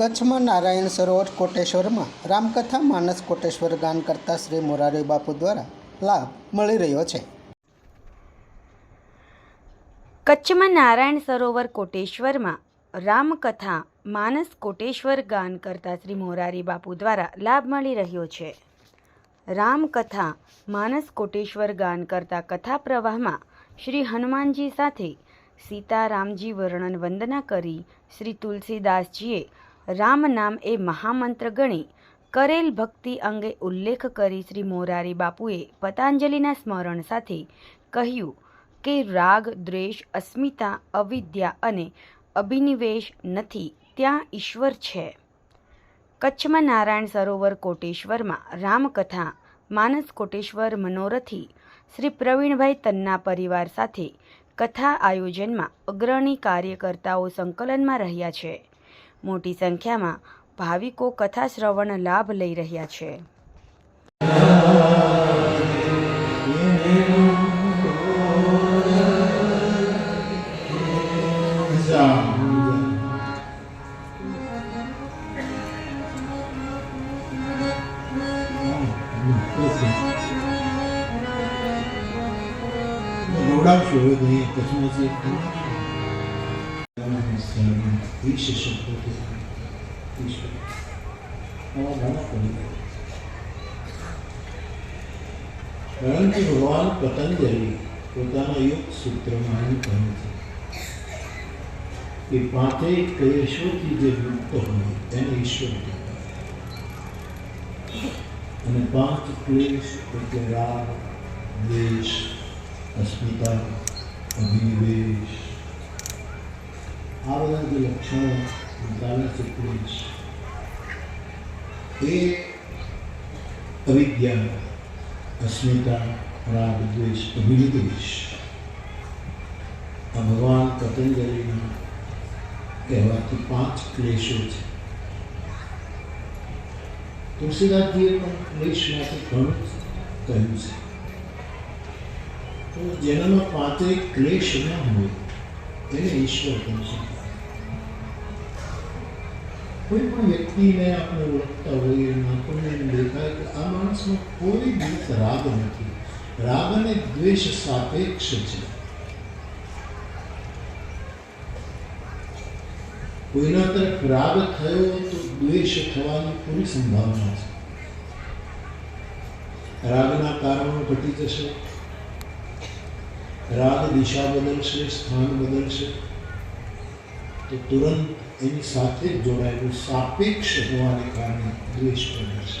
કચ્છમાં નારાયણ સરોવર કોટેશ્વરમાં રામકથા માનસ કોટેશ્વર ગાન કરતા શ્રી મોરારી બાપુ દ્વારા લાભ મળી રહ્યો છે. કચ્છમાં નારાયણ સરોવર કોટેશ્વરમાં રામકથા માનસ કોટેશ્વર ગાન કરતા શ્રી મોરારી બાપુ દ્વારા લાભ મળી રહ્યો છે. રામકથા માનસ કોટેશ્વર ગાન કરતા કથા પ્રવાહમાં શ્રી હનુમાનજી સાથે સીતારામજી વર્ણન વંદના કરી શ્રી તુલસીદાસજીએ રામ નામ એ મહામંત્ર ગણી કરેલ ભક્તિ અંગે ઉલ્લેખ કરી શ્રી મોરારી બાપુએ પતંજલિના સ્મરણ સાથે કહ્યું કે રાગ, દ્વેષ, અસ્મિતા, અવિદ્યા અને અભિનિવેશ નથી, ત્યાં ઈશ્વર છે. કચ્છમાં નારાયણ સરોવર કોટેશ્વરમાં રામકથા, માનસ કોટેશ્વર મનોરથી, શ્રી પ્રવીણભાઈ તન્ના પરિવાર સાથે કથા આયોજનમાં અગ્રણી કાર્યકર્તાઓ સંકલનમાં રહ્યા છે. મોટી સંખ્યામાં ભાવિકો કથા શ્રવણ લાભ લઈ રહ્યા છે. નવડાવશો હવે વીસ શબ્દોથી ઈશ્વર આવા ઘણા પડી કારણ કે ભગવાન પતંજલિ પોતાના યોગ સૂત્રમાં એમ કહ્યું છે કે પાંચેય ક્લેશોથી જે મુક્ત હોય તેને ઈશ્વર કહેવાય અને પાંચ ક્લેશ એટલે રાગ દ્વેષ અસ્મિતા અભિનિવેશ આ બધા જે લક્ષણો બતાવે છે ક્લેશ એ અવિદ્યા અસ્મિતા રાગ દ્વેષ અભિનિવેશ આ ભગવાન પતંજલિના કહેવાથી પાંચ ક્લેશો છે તુલસીદાસજીએ પણ ક્લેશમાંથી ઘણું કહ્યું છે તો જેનામાં પાંચેય ક્લેશ ન હોય એને ઈશ્વર શકાય કોઈ પણ વ્યક્તિને આપણે ઓળખતા હોઈએ આપણને એમ દેખાય કે આ માણસનો કોઈ દિવસ રાગ નથી. રાગ અને દ્વેષ સાપેક્ષ છે. કોઈના તરફ રાગ થયો તો દ્વેષ થવાની પૂરી સંભાવના છે. રાગના કારણો ઘટી જશે. રાગ દિશા બદલશે સ્થાન બદલશે તો તુરંત એની સાથે જોડાયેલું સાપેક્ષ હોવાને કારણે દ્વેષ બદલશે